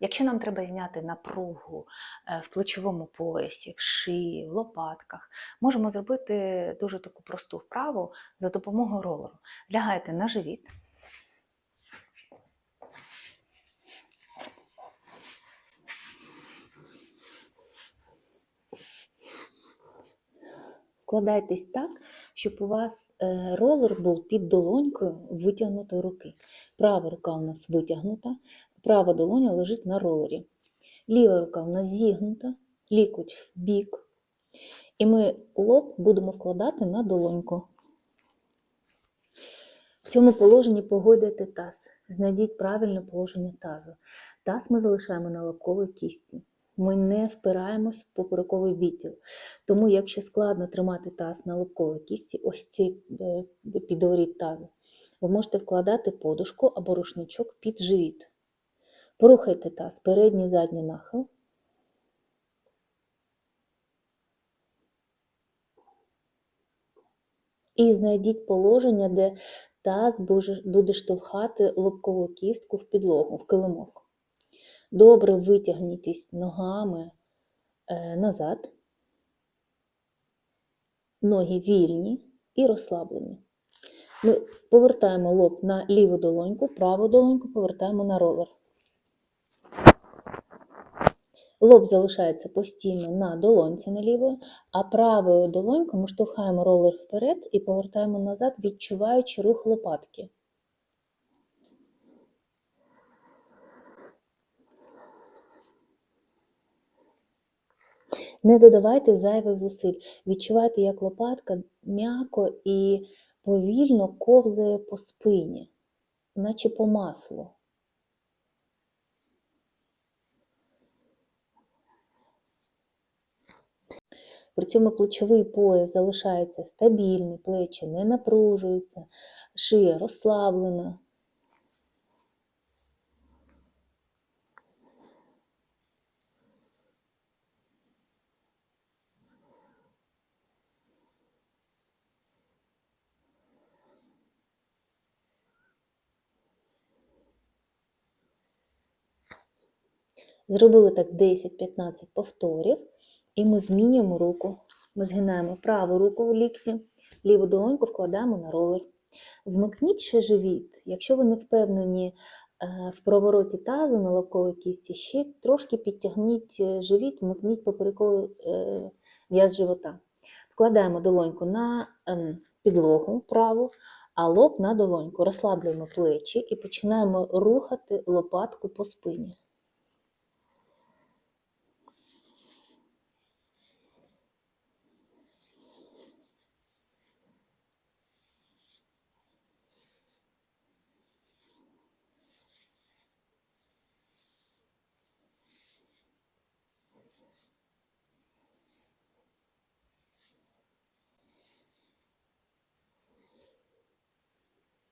Якщо нам треба зняти напругу е, в плечовому поясі, в шиї, в лопатках, можемо зробити дуже таку просту вправу за допомогою ролеру. Лягайте на живіт. Вкладайтесь так, щоб у вас е, ролер був під долонькою витягнутої руки. Права рука у нас витягнута, права долоня лежить на ролері. Ліва рука у нас зігнута, лікоть в бік. І ми лоб будемо вкладати на долоньку. В цьому положенні погойдайте таз. Знайдіть правильне положення тазу. Таз ми залишаємо на лобковій кістці. Ми не впираємось в поперековий відділ. Тому, якщо складно тримати таз на лобковій кістці, ось цей е, підворіт тазу, ви можете вкладати подушку або рушничок під живіт. Порухайте таз, передній задній нахил. І знайдіть положення, де таз буде- штовхати лобкову кістку в підлогу, в килимок. Добре витягнітесь ногами е, назад. Ноги вільні і розслаблені. Ми повертаємо лоб на ліву долоньку, праву долоньку повертаємо на ролер. Лоб залишається постійно на долонці налівої, а правою долонькою ми штовхаємо ролер вперед і повертаємо назад, відчуваючи рух лопатки. Не додавайте зайвих зусиль. Відчувайте, як лопатка м'яко і повільно ковзає по спині, наче по маслу. При цьому плечовий пояс залишається стабільний, плечі не напружуються, шия розслаблена. Зробили так 10-15 повторів, і ми змінюємо руку. Ми згинаємо праву руку в лікті, ліву долоньку вкладаємо на ролер. Вмикніть ще живіт. Якщо ви не впевнені е, в провороті тазу на лобковій кісті, ще трошки підтягніть е, живіт, вмикніть поперековий е, в'яз живота. Вкладаємо долоньку на ем, підлогу праву, а лоб на долоньку. Розслаблюємо плечі і починаємо рухати лопатку по спині.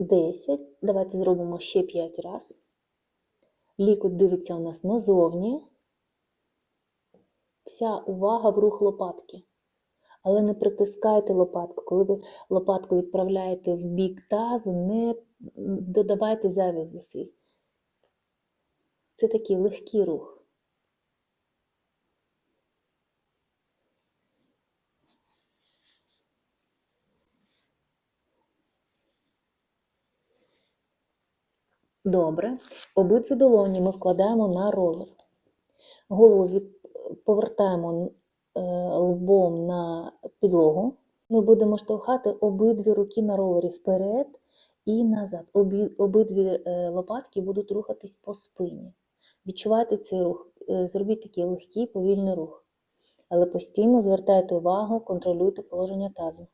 Десять. Давайте зробимо ще 5 раз. Лікоть дивиться у нас назовні. Вся увага в рух лопатки. Але не притискайте лопатку. Коли ви лопатку відправляєте в бік тазу, не додавайте зайвих зусиль. Це такий легкий рух. Добре. Обидві долоні ми вкладаємо на ролер. Голову від... повертаємо е, лбом на підлогу. Ми будемо штовхати обидві руки на ролері вперед і назад. Обі... Обидві е, лопатки будуть рухатись по спині. Відчувайте цей рух. Е, Зробіть такий легкий, повільний рух. Але постійно звертайте увагу, контролюйте положення тазу.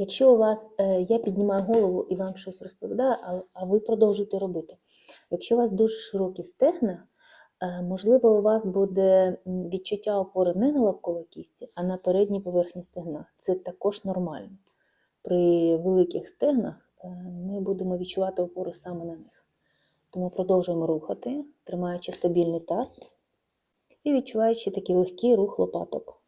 Якщо у вас, е, я піднімаю голову і вам щось розповідаю, а, ви продовжуєте робити. Якщо у вас дуже широкі стегна, е, можливо, у вас буде відчуття опори не на лобковій кістці, а на передній поверхні стегна. Це також нормально. При великих стегнах е, ми будемо відчувати опору саме на них. Тому продовжуємо рухати, тримаючи стабільний таз і відчуваючи такий легкий рух лопаток.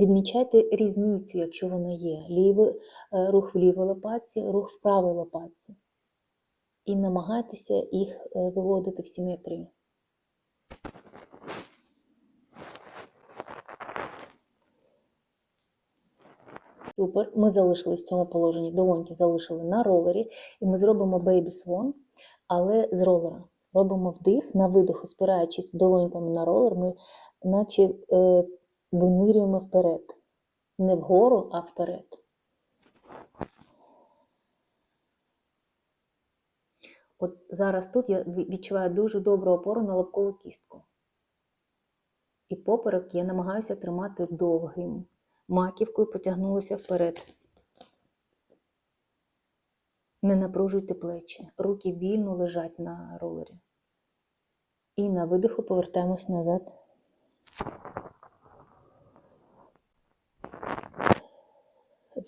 Відмічайте різницю, якщо вона є. Лівий, е, рух в лівій лопатці, рух в правій лопатці. І намагайтеся їх е, виводити в симетрію. Супер. Ми залишились в цьому положенні. Долоньки залишили на ролері. І ми зробимо baby swan, але з ролера. Робимо вдих, на видиху, спираючись долоньками на ролер, ми наче е, винирюємо вперед. Не вгору, а вперед. От зараз тут я відчуваю дуже добру опору на лобкову кістку. І поперек я намагаюся тримати довгим. Маківкою потягнулася вперед. Не напружуйте плечі. Руки вільно лежать на ролері. І на видиху повертаємось назад.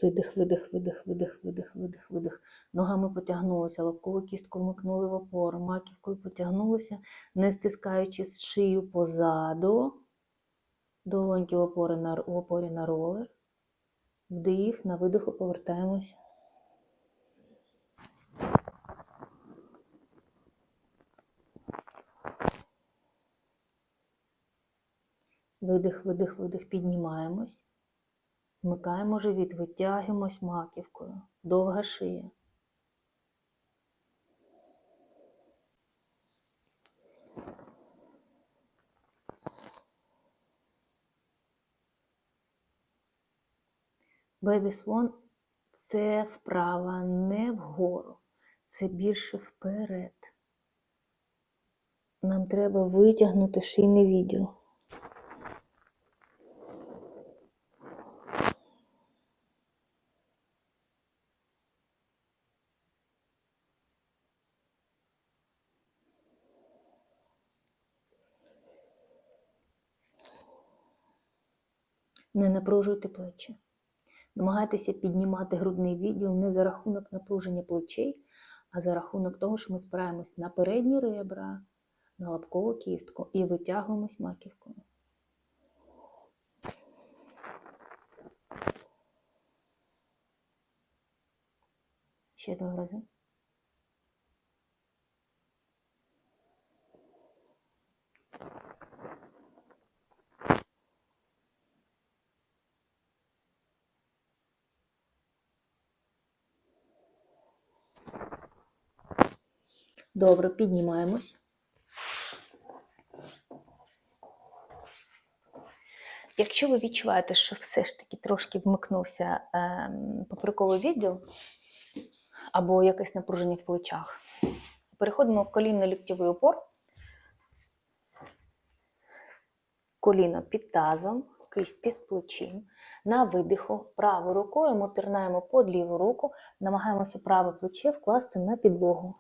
Видих, видих, видих, видих, видих, видих, видих. Ногами потягнулися, лобкову кістку вмикнули в опору, маківкою потягнулися, не стискаючи шию позаду. Долоньки в опорі на, в опорі на ролер. Вдих, на видиху повертаємось. Видих, видих, видих, піднімаємось. Вмикаємо живіт, витягуємось маківкою. Довга шия. Swan – це вправа не вгору, це більше вперед. Нам треба витягнути шийний відділ. Не напружуйте плечі. Намагайтеся піднімати грудний відділ не за рахунок напруження плечей, а за рахунок того, що ми спираємось на передні ребра, на лобкову кістку і витягуємось маківкою. Ще два рази. Добре, піднімаємось. Якщо ви відчуваєте, що все ж таки трошки вмикнувся ем, поперековий відділ або якесь напруження в плечах, переходимо в колінно-ліктєвий опор. Коліно під тазом, кисть під плечим. На видиху правою рукою ми пірнаємо під ліву руку, намагаємося праве плече вкласти на підлогу.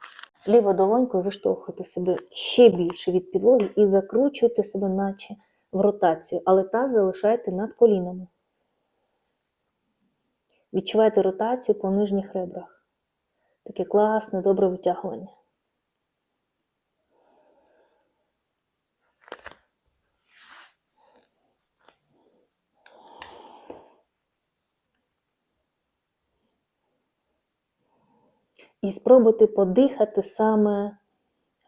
Лівою долонькою виштовхуйте себе ще більше від підлоги і закручуйте себе, наче в ротацію, але таз залишайте над колінами. Відчувайте ротацію по нижніх ребрах. Таке класне, добре витягування. І спробуйте подихати саме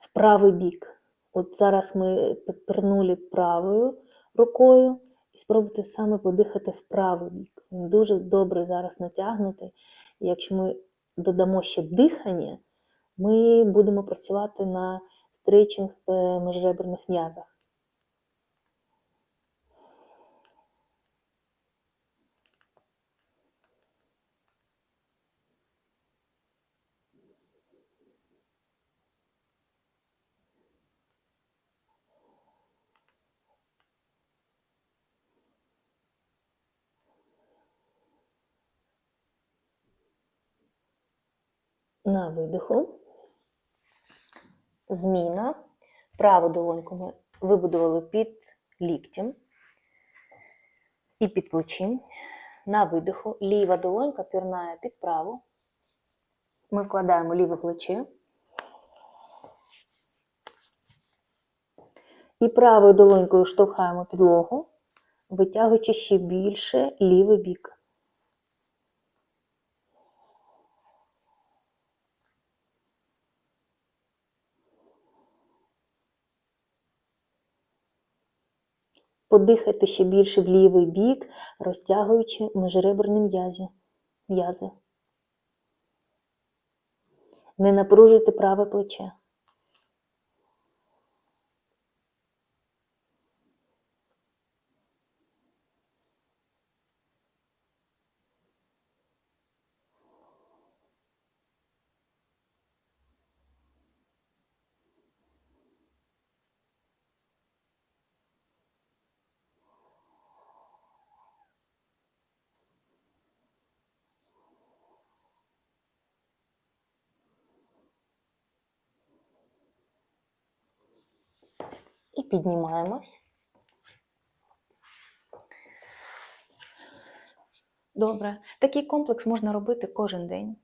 в правий бік. От зараз ми пірнули правою рукою, і спробуйте саме подихати в правий бік. Він дуже добре зараз натягнутий. Якщо ми додамо ще дихання, ми будемо працювати на стрейчинг в міжреберних м'язах. На видиху. Зміна. Праву долоньку ми вибудували під ліктем і під плечим. На видиху ліва долонька пірнає під праву. Ми вкладаємо ліве плече. І правою долонькою штовхаємо підлогу, витягуючи ще більше лівий бік. Подихайте ще більше в лівий бік, розтягуючи межреберні м'язі. м'язи. Не напружуйте праве плече. І піднімаємось. Добре. Такий комплекс можна робити кожен день.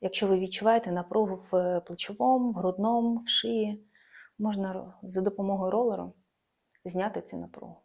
Якщо ви відчуваєте напругу в плечовому, в грудному, в шиї, можна за допомогою ролеру зняти цю напругу.